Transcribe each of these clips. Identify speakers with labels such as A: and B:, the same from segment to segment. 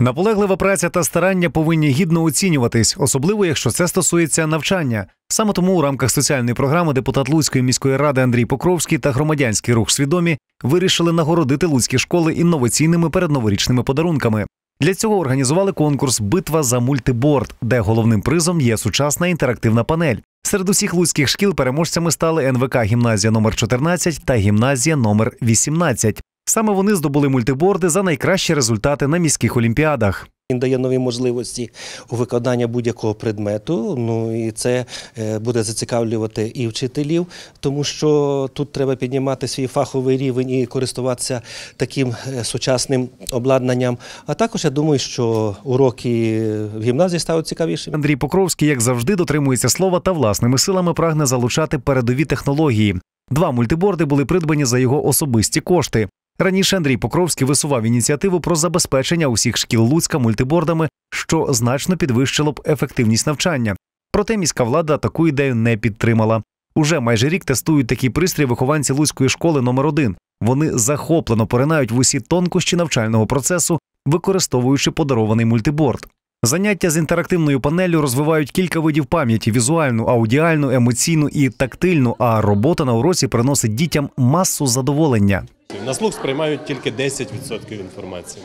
A: Наполеглива праця та старання повинні гідно оцінюватись, особливо якщо це стосується навчання. Саме тому у рамках соціальної програми депутат Луцької міської ради Андрій Покровський та громадянський рух свідомі вирішили нагородити луцькі школи інноваційними передноворічними подарунками. Для цього організували конкурс Битва за мультиборд, де головним призом є сучасна інтерактивна панель. Серед усіх луцьких шкіл переможцями стали НВК гімназія номер 14 та гімназія номер 18. Саме вони здобули мультиборди за найкращі результати на міських олімпіадах.
B: Він дає нові можливості у виконання будь-якого предмету. Ну і це е, буде зацікавлювати і вчителів, тому що тут треба піднімати свій фаховий рівень і користуватися таким е, сучасним обладнанням. А також я думаю, що уроки в гімназії стануть цікавішими.
A: Андрій Покровський, як завжди, дотримується слова та власними силами прагне залучати передові технології. Два мультиборди були придбані за його особисті кошти. Раніше Андрій Покровський висував ініціативу про забезпечення усіх шкіл Луцька мультибордами, що значно підвищило б ефективність навчання. Проте міська влада таку ідею не підтримала. Уже майже рік тестують такий пристрій вихованці Луцької школи номер 1 Вони захоплено поринають в усі тонкощі навчального процесу, використовуючи подарований мультиборд. Заняття з інтерактивною панеллю розвивають кілька видів пам'яті: візуальну, аудіальну, емоційну і тактильну. А робота на уроці приносить дітям масу задоволення.
C: На слух сприймають тільки 10% інформації.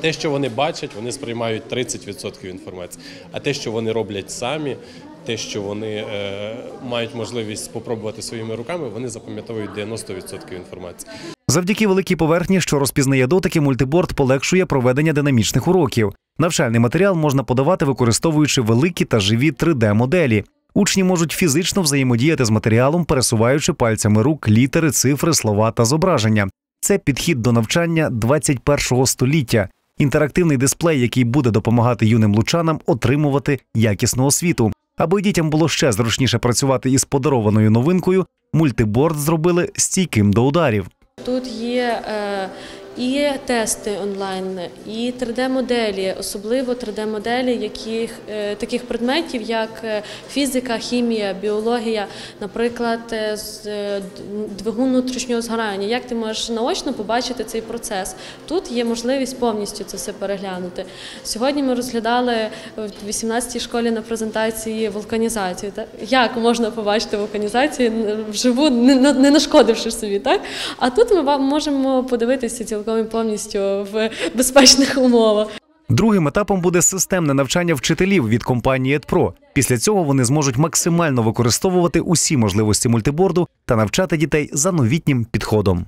C: Те, що вони бачать, вони сприймають 30% інформації. А те, що вони роблять самі, те, що вони е, мають можливість спробувати своїми руками, вони запам'ятовують 90% інформації.
A: Завдяки великій поверхні, що розпізнає дотики, мультиборд полегшує проведення динамічних уроків. Навчальний матеріал можна подавати, використовуючи великі та живі 3D-моделі. Учні можуть фізично взаємодіяти з матеріалом, пересуваючи пальцями рук літери, цифри, слова та зображення. Це підхід до навчання 21-го століття, інтерактивний дисплей, який буде допомагати юним лучанам отримувати якісну освіту. Аби дітям було ще зручніше працювати із подарованою новинкою, мультиборд зробили стійким до ударів.
D: Тут є е, і тести онлайн, і 3D-моделі, особливо 3D-моделі яких, е, таких предметів, як е, фізика, хімія, біологія, наприклад, е, двигун внутрішнього згорання. Як ти можеш наочно побачити цей процес? Тут є можливість повністю це все переглянути. Сьогодні ми розглядали в 18-й школі на презентації вулканізацію. Як можна побачити вулканізацію вживу, не нашкодивши собі, так? А тут ми можемо подивитися цілком і повністю в безпечних умовах.
A: Другим етапом буде системне навчання вчителів від компанії ЕдПро. Після цього вони зможуть максимально використовувати усі можливості мультиборду та навчати дітей за новітнім підходом.